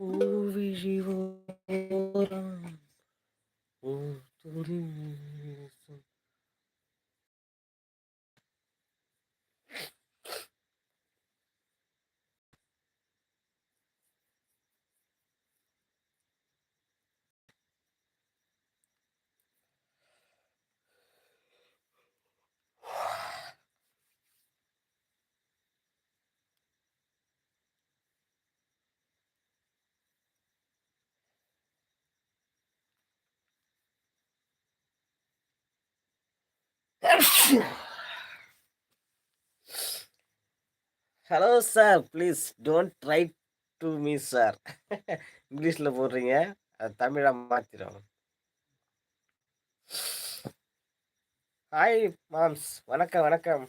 Ooh. Hello sir please don't try to me sir இங்கிலீஷில் போடுறீங்க. அது தமிழாக மாற்றிடும் ஹாய் மாம்ஸ் வணக்கம் வணக்கம்.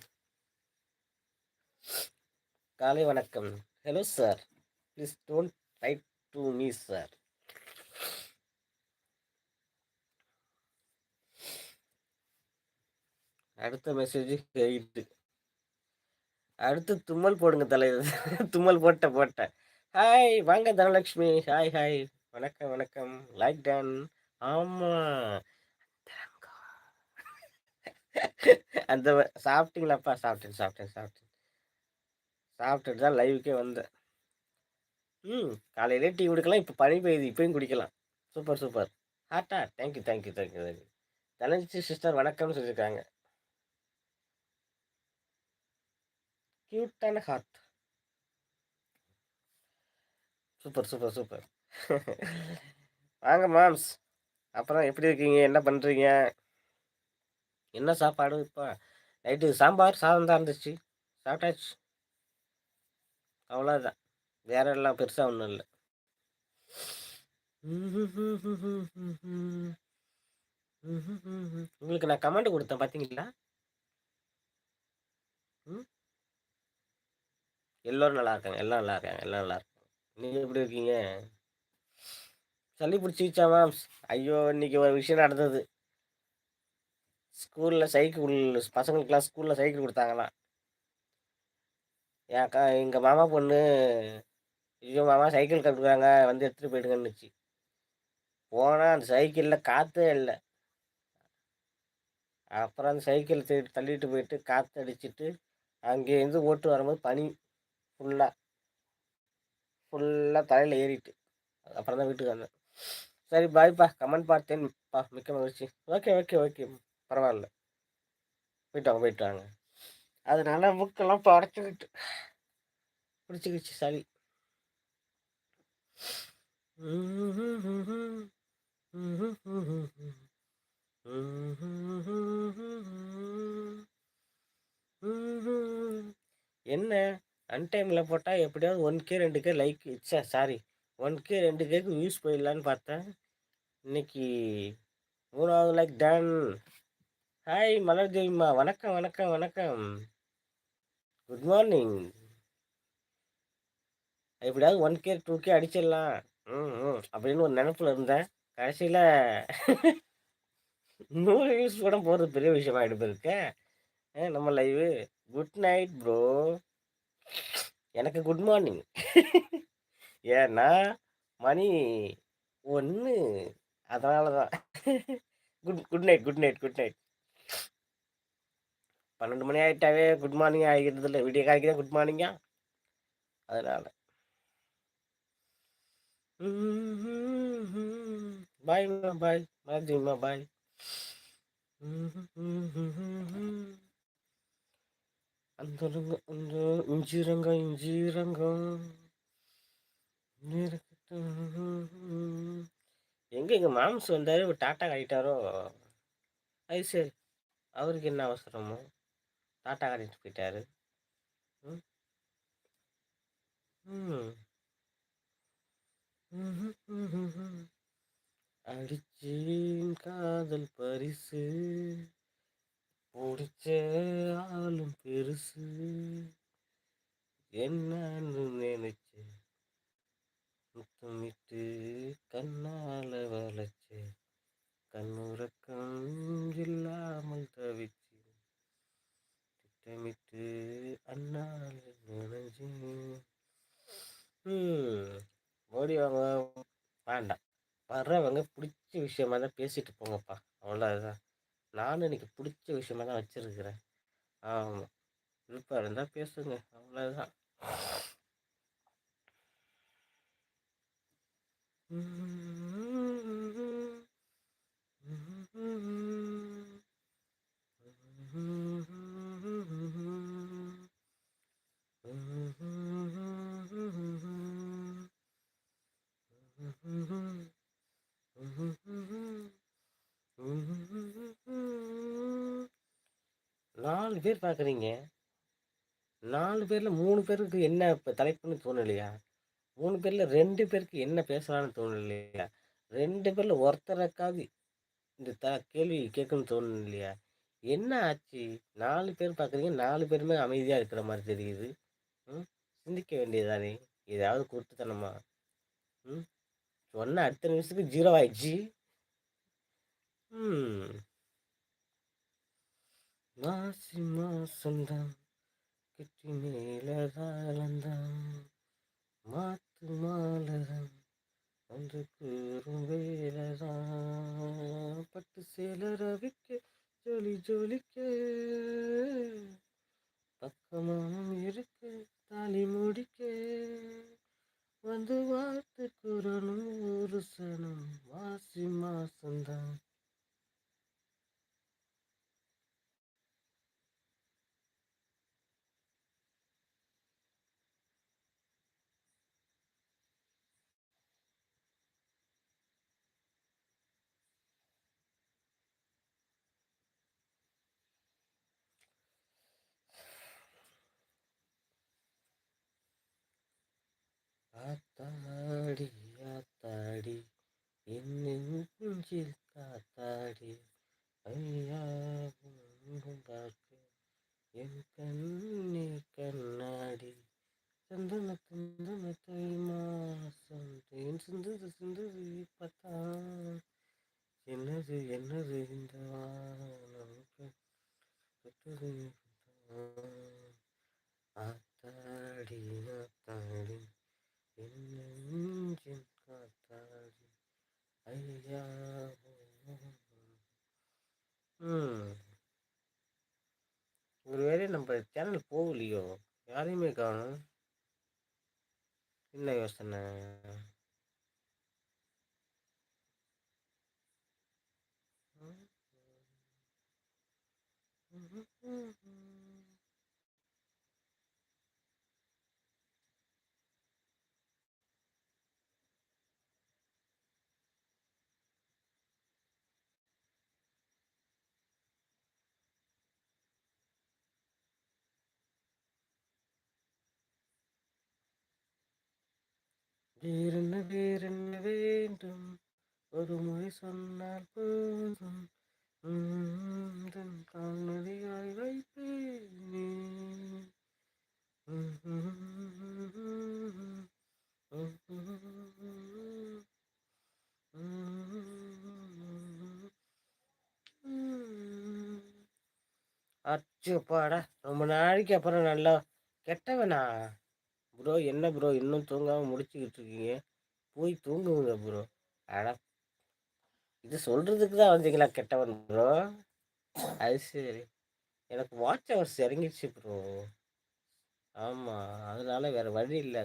காலை வணக்கம். Hello sir please don't try to me sir அடுத்த மெசேஜ் ஹெயிட்டு அடுத்து தும்மல் போடுங்க தலைவர் தும்மல் போட்ட போட்ட. ஹாய் வாங்க தனலக்ஷ்மி. ஹாய் ஹாய் வணக்கம் வணக்கம். லைக் டன் ஆமா. அந்த சாப்பிட்டீங்களாப்பா? சாப்பிட்டேன் சாப்பிட்டேன் சாப்பிட்டேன். சாப்பிட்டுட்டு தான் லைவுக்கே வந்தேன். ம் காலையிலே டீ குடிக்கலாம். இப்போ பனி பெய்யுது. இப்பயும் குடிக்கலாம். Super super ஹாட்டா thank you thank you thank you thank you Dhananji sister வணக்கம்னு சொல்லியிருக்காங்க. கியூட்டான ஹார்ட் சூப்பர் சூப்பர் சூப்பர் வாங்க மாம்ஸ் அப்புறம் எப்படி இருக்கீங்க? என்ன பண்ணுறீங்க என்ன சாப்பாடு இப்போ? நைட்டு சாம்பார் சாதம் தான் இருந்துச்சு. சாப்பிட்டாச்சு. அவ்வளோதான் வேற எல்லாம் பெருசாக ஒன்றும் இல்லை. உங்களுக்கு நான் கமெண்ட் கொடுத்தேன் பார்த்தீங்களா ம்? எல்லோரும் நல்லா இருக்காங்க. எல்லாம் நல்லா இருக்காங்க. எல்லாம் நல்லா இருக்காங்க. நீங்கள் எப்படி இருக்கீங்க? சளி பிடிச்சிச்சா மேம் ஐயோ இன்னைக்கு ஒரு விஷயம் நடந்தது. ஸ்கூலில் சைக்கிள் பசங்களுக்கெல்லாம் ஸ்கூலில் சைக்கிள் கொடுத்தாங்களாம். அக்கா எங்கள் மாமா பொண்ணு ஐயோ மாமா சைக்கிள் கட்டுறாங்க வந்து எடுத்துகிட்டு போயிடுங்கன்னுச்சு. போனால் அந்த சைக்கிளில் காற்றே இல்லை. அப்புறம் அந்த சைக்கிள் தள்ளிட்டு போயிட்டு காற்று அடிச்சுட்டு அங்கேருந்து ஓட்டு வரும்போது பனி ஃபுல்லாக ஃபுல்லாக தலையில் ஏறிட்டு. அப்புறம் தான் வீட்டுக்கு வந்தேன். சரி பாய்ப்பா கமெண்ட் பார்த்தேன்ப்பா மிக்க மகிழ்ச்சி. ஓகே ஓகே ஓகே பரவாயில்ல. போயிட்டு வாங்க போயிட்டு வாங்க. அதனால புக்கெல்லாம் படைச்சிக்கிட்டு பிடிச்சிக்கிச்சு சளி. என்ன? அன்டைமில் போட்டால் எப்படியாவது ஒன் கே ரெண்டு கே லைக் இச்சா சாரி ஒன் கே ரெண்டு கேக்கு வியூஸ் போயிடலான்னு பார்த்தேன். இன்னைக்கு மூணாவது லைக் டன் ஹாய் மலர் தேவிமா வணக்கம் வணக்கம் வணக்கம். குட் மார்னிங் எப்படியாவது ஒன் கே டூ கே அடிச்சிடலாம். ம் ம் அப்படின்னு ஒரு நினப்பில் இருந்தேன். கடைசியில் நூறு வியூஸ் கூட போகிறது பெரிய விஷயமா எடுப்பிருக்கேன் நம்ம லைவு குட் நைட் ப்ரோ எனக்கு குட் மார்னிங் ஏன்னா மணி ஒன்று அதனால தான். Good good night good night good night பன்னெண்டு மணி ஆகிட்டாவே குட் மார்னிங் ஆகிக்கிறது இல்லை. வீடியோ காய்க்கு குட் மார்னிங்கா அதனால். பாய் பாய் பாய் பாய் அந்த அந்த இஞ்சிரங்க இஞ்சிரங்கம் எங்க எங்க மாம்ஸ் வந்தாரு டாட்டா காட்டிட்டாரோ? அது சரி. அவருக்கு என்ன அவசரமோ? டாட்டா காட்டிட்டு போயிட்டாரு. அடிச்சு காதல் பரிசு. பிடிச்ச ஆளும் பெருசு. என்னன்னு நினைச்சு முத்தமிட்டு கண்ணால வளைச்சு கண்ணுறக்கம் இல்லாமல் தவிச்சு திட்டமிட்டு அண்ணால நினைஞ்சு ஓடி வாங்க வேண்டாம். வர்றவங்க பிடிச்ச விஷயமா தான் பேசிட்டு போங்கப்பா. அவ்வளோதான் நானும் இன்னைக்கு பிடிச்ச விஷயமா தான் வச்சுருக்கிறேன். ஆமாம் விருப்பம் இருந்தால் பேசுங்க. அவ்வளோதான் நாலு பேர் பார்க்குறீங்க நாலு பேரில் மூணு பேருக்கு என்ன இப்போ தலைப்புன்னு தோணலையா? மூணு பேரில் ரெண்டு பேருக்கு என்ன பேசலான்னு தோணலையா? ரெண்டு பேரில் ஒருத்தருக்காவது இந்த த கேள்வி கேட்கணும்னு தோணும் இல்லையா என்ன ஆச்சு? நாலு பேர் பார்க்குறீங்க நாலு பேருமே அமைதியாக இருக்கிற மாதிரி தெரியுது. ம்? சிந்திக்க வேண்டியதானே ஏதாவது கொடுத்துத்தனமா ம்? சொன்ன அடுத்த நிமிஷத்துக்கு ஜீரோ ஆயிடுச்சு. ம். மாசி மாசம்தான் கிட்டி மேலதாளந்தான் மாத்து மாலதான் வந்து கூறும் வேலதான். பட்டு சேல ரவிக்க ஜொலி ஜொலிக்க. பக்கமானம் இருக்க தாலி முடிக்க. வந்து வார்த்தை குரணும் ஒரு சனம் மாசி மாசம்தான் ஆத்தாடி ஆத்தாடி என் நெஞ்சில் காத்தாடி ஐயாவும் பார்க்க என் கண்ணே கண்ணாடி சந்தன சந்தன தை மாசம் தேன் சிந்தது சிந்தது இப்பத்தான் என்னது என்னது இந்த வானம்? ஆத்தாடி ஆத்தாடி என் நெஞ்சில் காத்தாடி ஐயா ம் Hmm. ஒருவேளை நம்ம சேனல் போகலையோ? யாரையுமே காணும். என்ன யோசனை? Hmm. Hmm. வேறென்ன வேறென்ன வேண்டும்? ஒரு முறை சொன்னால் போதும். உம், தன் வைப்பேனே. அச்சு உம், ரொம்ப நாளைக்கு அப்புறம் நல்லா கெட்டவனா? ப்ரோ என்ன ப்ரோ இன்னும் தூங்காமல் முடிச்சுக்கிட்டு இருக்கீங்க. போய் தூங்குங்க ப்ரோ அட இது சொல்கிறதுக்கு தான் வந்தீங்களா கெட்டவன் ப்ரோ அது சரி. எனக்கு வாட்ச் ஹவர்ஸ் இறங்கிடுச்சு ப்ரோ ஆமாம் அதனால் வேறு வழி இல்லை.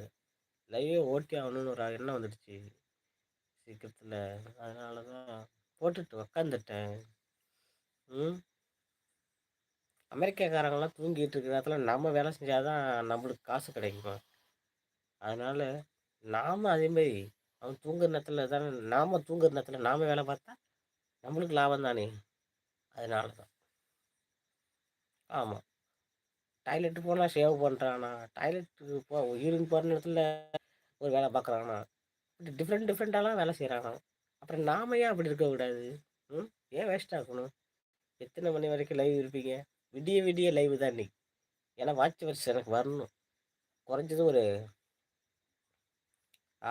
லைவே ஓட்டி ஆகணும்னு ஒரு எண்ணம் வந்துடுச்சு. சீக்கிரத்தில். அதனால தான் போட்டுட்டு உக்காந்துட்டேன். ம்? அமெரிக்காக்காரங்களாம் தூங்கிட்டு இருக்கிற இடத்துல நம்ம வேலை செஞ்சால் தான் நம்மளுக்கு காசு கிடைக்கும்? அதனால் நாம் அதேமாரி அவன் தூங்குற நேரத்தில் தானே நாம் தூங்குற நேரத்தில் நாம் வேலை பார்த்தா நம்மளுக்கு லாபம் தானே? அதனால தான் ஆமாம் டாய்லெட்டு போனால் சேவ் பண்ணுறானா டாய்லெட்டுக்கு போ யூரின் போகிற நேரத்தில் ஒரு வேலை பார்க்குறானா இப்படி டிஃப்ரெண்ட் டிஃப்ரெண்ட்டாலாம் வேலை செய்கிறானா அப்புறம் நாம ஏன் அப்படி இருக்கக்கூடாது ம்? ஏன் வேஸ்ட் ஆகணும் எத்தனை மணி வரைக்கும் லைவ் இருப்பீங்க? விடிய விடிய லைவ் தான் இன்னைக்கு. ஏன்னா வாட்ச் வர்ஸ் எனக்கு வரணும். குறைஞ்சது ஒரு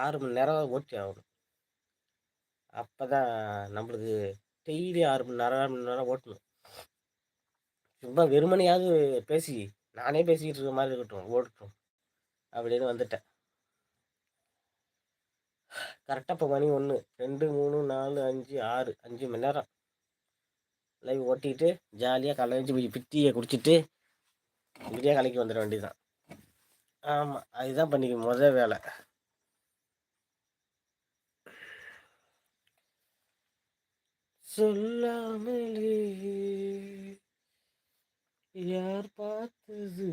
ஆறு மணி நேரம் ஓட்டி ஆகணும். அப்போ தான் நம்மளுக்கு டெய்லி ஆறு மணி நேரம் ஆறு மணி நேரம் ஓட்டணும். சும்மா வெறுமனையாவது பேசி நானே பேசிக்கிட்டு இருக்க மாதிரி இருக்கட்டும் ஓடட்டும் அப்படின்னு வந்துட்டேன். கரெக்டாக இப்போ மணி ஒன்று ரெண்டு மூணு நாலு அஞ்சு ஆறு அஞ்சு மணி நேரம். லைவ் ஓட்டிட்டு ஜாலியாக கலைஞ்சி போய் பிட்டியை குடிச்சிட்டு இப்படியே கலைக்கு வந்துட வேண்டியதுதான். ஆமாம் அதுதான் பண்ணிக்க முதல் வேலை. சொல்லாமலே யார் பார்த்தது?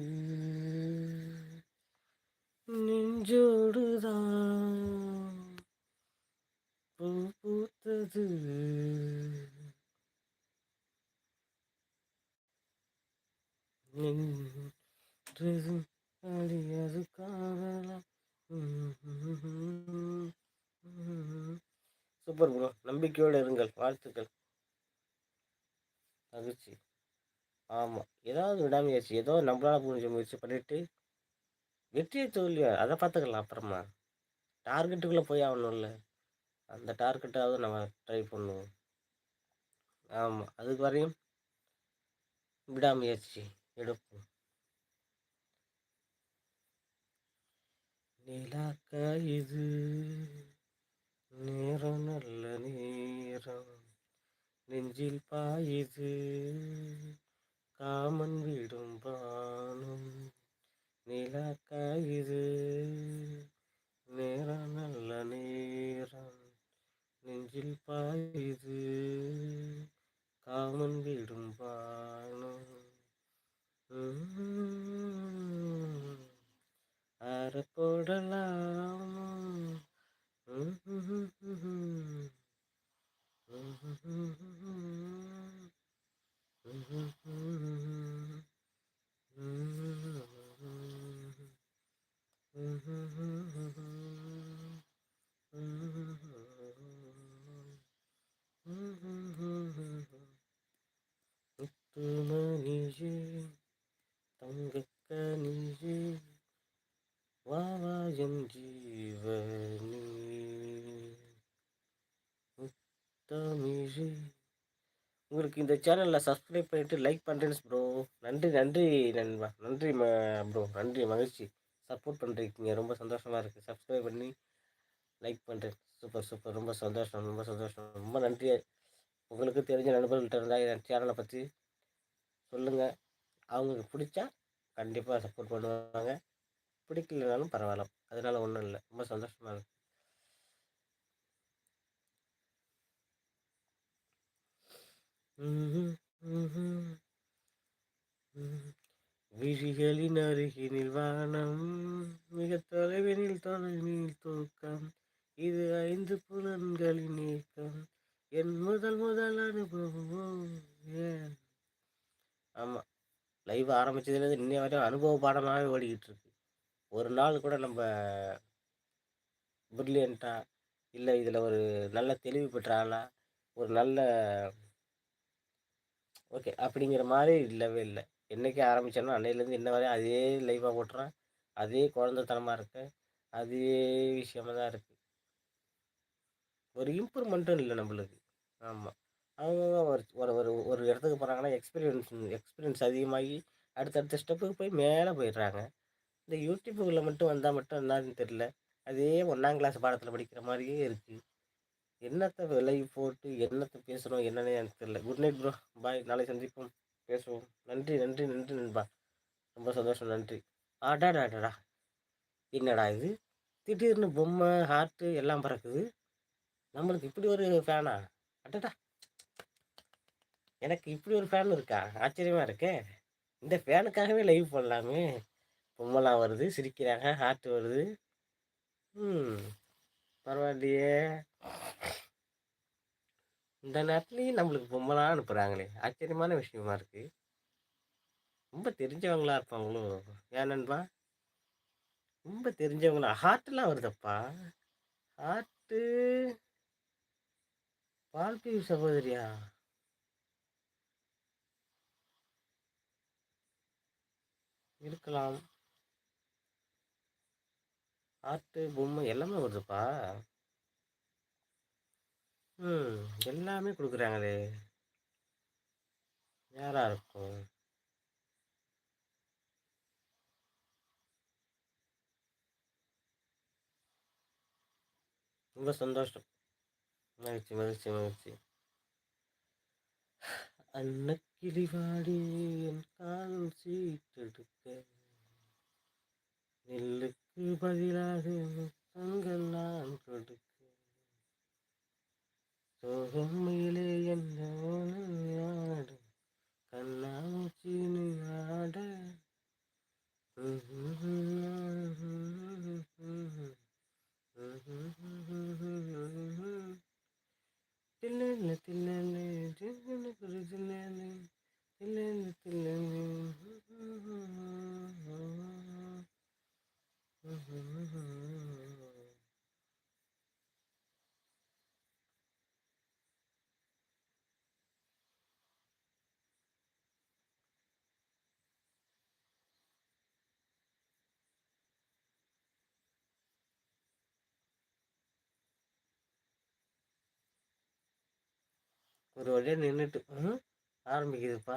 நெஞ்சோடுதான் பூ பூத்தது. அழியாது அழியது காணலாம். Super bro. நம்பிக்கையோடு இருங்கள். வாழ்த்துக்கள். மகிழ்ச்சி. ஆமாம் ஏதாவது விடாமுயற்சி. ஏதோ நம்மளால் முடிஞ்ச முயற்சி பண்ணிவிட்டு வெற்றியை தோல்வியா? அதை பார்த்துக்கலாம். அப்புறமா டார்கெட்டுக்குள்ளே போய் ஆகணும்ல. அந்த டார்கெட்டாவது நம்ம ட்ரை பண்ணுவோம். ஆமாம் அதுக்கு வரையும் விடாமுயற்சி எடுப்போம். நிலாக்கா இது நேரம் நல்ல நேரம் நெஞ்சில் பாயுது. காமன் விடும் பானம். நிலா காயுது. நேரம் நல்ல நேரம். நெஞ்சில் பாயுது. காமன் விடும் பானம். அறப்போடலாமா Mm-hmm. mm-hmm. mm-hmm, mm-hmm. சேனலில் சப்ஸ்கிரைப் பண்ணிவிட்டு லைக் பண்ணுறேன் ப்ரோ நன்றி நன்றி நண்பா. நன்றி ம ப்ரோ நன்றி மகிழ்ச்சி. சப்போர்ட் பண்ணுறீங்க ரொம்ப சந்தோஷமாக இருக்குது சப்ஸ்கிரைப் பண்ணி லைக் பண்ணுறேன் சூப்பர் சூப்பர் ரொம்ப சந்தோஷம். ரொம்ப சந்தோஷம். ரொம்ப நன்றி. உங்களுக்கு தெரிஞ்ச நண்பர்கள்ட்ட இருந்தால் என் சேனலை பற்றி சொல்லுங்கள் அவங்களுக்கு பிடிச்சா கண்டிப்பாக சப்போர்ட் பண்ணுவாங்க. பிடிக்கலனாலும் பரவாயில்ல. அதனால் ஒன்றும் இல்லை. ரொம்ப சந்தோஷமாக இருக்குது Mm-hmm, mm-hmm. விழிகளின் அருகினில் வானம் மிக தொலைவினில் தொலைவினில் தூக்கம் இது ஐந்து புலன்களின் நீக்கம் என் முதல் முதல் அனுபவம் ஏன்? ஆமாம் லைவ் ஆரம்பித்ததுலேருந்து இன்னைய வரையும் அனுபவ பாடமாகவே ஓடிக்கிட்டு இருக்கு. ஒரு நாள் கூட நம்ம பிரில்லியண்ட்டாக இல்லை இதில் ஒரு நல்ல தெளிவு பெற்ற ஒரு நல்ல ஓகே. அப்படிங்கிற மாதிரி இல்லவே இல்லை. என்றைக்கு ஆரம்பித்தேனோ அன்னையிலேருந்து இன்ன வரையும் அதே லைஃபாக ஓட்டுறேன் அதே குழந்தைத்தனமாக இருக்கு அதே விஷயமாக தான் இருக்குது ஒரு இம்ப்ரூவ்மெண்ட்டும் இல்லை நம்மளுக்கு. ஆமாம் அவங்க ஒரு ஒரு ஒரு ஒரு இடத்துக்கு போகிறாங்கன்னா எக்ஸ்பீரியன்ஸ் எக்ஸ்பீரியன்ஸ் அதிகமாகி அடுத்தடுத்த ஸ்டெப்புக்கு போய் மேலே போயிடுறாங்க. இந்த யூடியூப்புக்குள்ளே மட்டும் வந்தால் மட்டும் என்னன்னு தெரில அதே ஒன்றாம் கிளாஸ் பாடத்தில் படிக்கிற மாதிரியே இருக்குது என்னத்தை விலை போட்டு என்னத்தை பேசுகிறோம் என்னன்னே எனக்கு தெரியல. குட் நைட் ப்ரோ பாய் நாளை சந்திப்போம். பேசுவோம். நன்றி நன்றி நன்றி நண்பா. ரொம்ப சந்தோஷம். நன்றி. ஆடாடாடா என்னடா இது? திடீர்னு பொம்மை ஹார்ட்டு எல்லாம் பறக்குது. நம்மளுக்கு இப்படி ஒரு ஃபேனா அடடா. எனக்கு இப்படி ஒரு ஃபேன் இருக்கா? ஆச்சரியமாக இருக்கே. இந்த ஃபேனுக்காகவே லைவ் போடலாமே. பொம்மைலாம் வருது சிரிக்கிறாங்க ஹார்ட் வருது. ம் பரவாயில்லையே. இந்த நேரத்துலையும் நம்மளுக்கு பொம்மலாம் அனுப்புகிறாங்களே ஆச்சரியமான விஷயமா இருக்குது ரொம்ப தெரிஞ்சவங்களா இருப்பாங்களோ? ஏன் நண்பா? ரொம்ப தெரிஞ்சவங்களா? ஹார்ட்லாம் வருதப்பா. ஹார்ட்டு வாழ்க்கை சகோதரியா? இருக்கலாம். ஆர்ட்டு பொம்மை எல்லாமே வருதுப்பா. ம் எல்லாமே கொடுக்குறாங்களே. யாராக இருக்கும்? ரொம்ப சந்தோஷம். மகிழ்ச்சி மகிழ்ச்சி மகிழ்ச்சி. அன்னக்கிளிவாடி என் காலம் சீட்டெடுக்க. நெல்லு. பதிலாக தங்கள் நான் கொடுக்க சோகமையிலே என்ன ஆடு? கண்ணாமூச்சி ஆட. தில்லு தில்லு தில்லு தில்லு தில்லு தில்லு ஒரு வழியாக நின்றுட்டு ஆரம்பிக்குதுப்பா.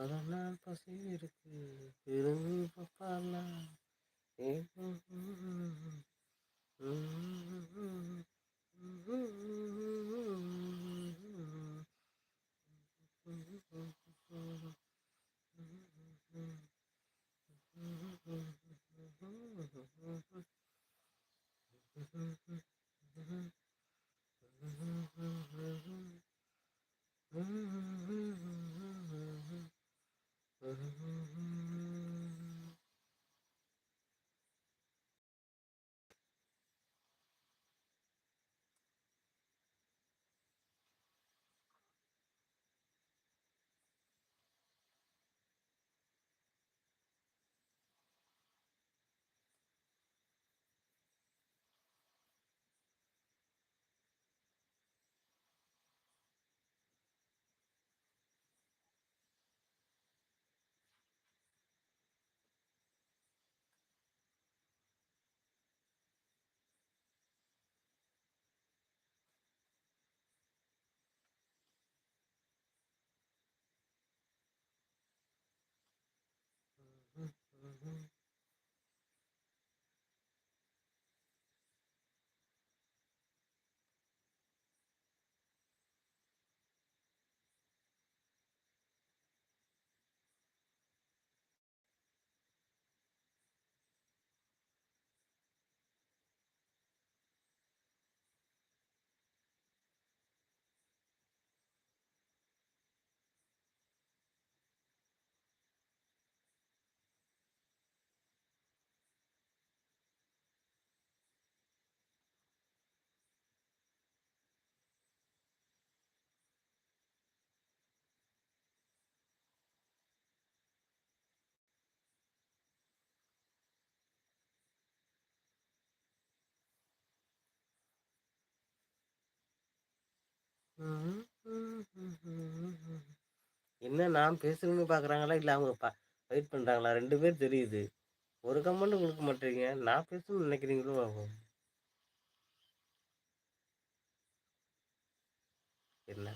பல நாள் பசி இருக்கு விரும்பி பார்ப்பால என்ன நான் பேசுறேன்னு பார்க்குறாங்களா இல்லை அவங்க பா வெயிட் பண்ணுறாங்களா ரெண்டு பேர் தெரியுது. ஒரு கமெண்ட் கொடுக்க மாட்டீங்க. நான் பேசணும்னு நினைக்கிறீங்களோ என்ன